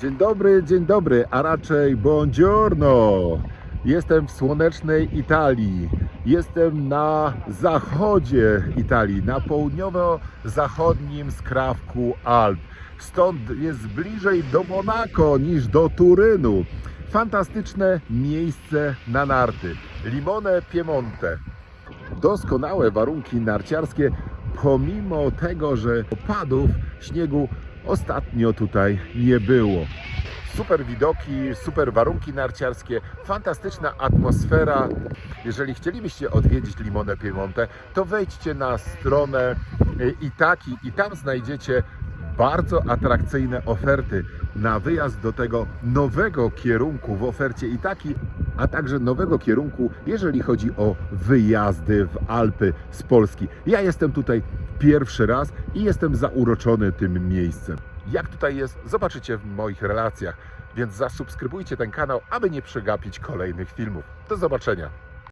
Dzień dobry, dzień dobry, a raczej buongiorno. Jestem w słonecznej Italii. Jestem na zachodzie Italii, na południowo-zachodnim skrawku Alp. Stąd jest bliżej do Monako niż do Turynu. Fantastyczne miejsce na narty. Limone Piemonte. Doskonałe warunki narciarskie, pomimo tego, że opadów śniegu ostatnio tutaj nie było. Super widoki, super warunki narciarskie, fantastyczna atmosfera. Jeżeli chcielibyście odwiedzić Limone Piemonte, to wejdźcie na stronę y, Itaki i tam znajdziecie bardzo atrakcyjne oferty na wyjazd do tego nowego kierunku w ofercie Itaki, a także nowego kierunku, jeżeli chodzi o wyjazdy w Alpy z Polski. Ja jestem tutaj pierwszy raz i jestem zauroczony tym miejscem. Jak tutaj jest, zobaczycie w moich relacjach, więc zasubskrybujcie ten kanał, aby nie przegapić kolejnych filmów. Do zobaczenia.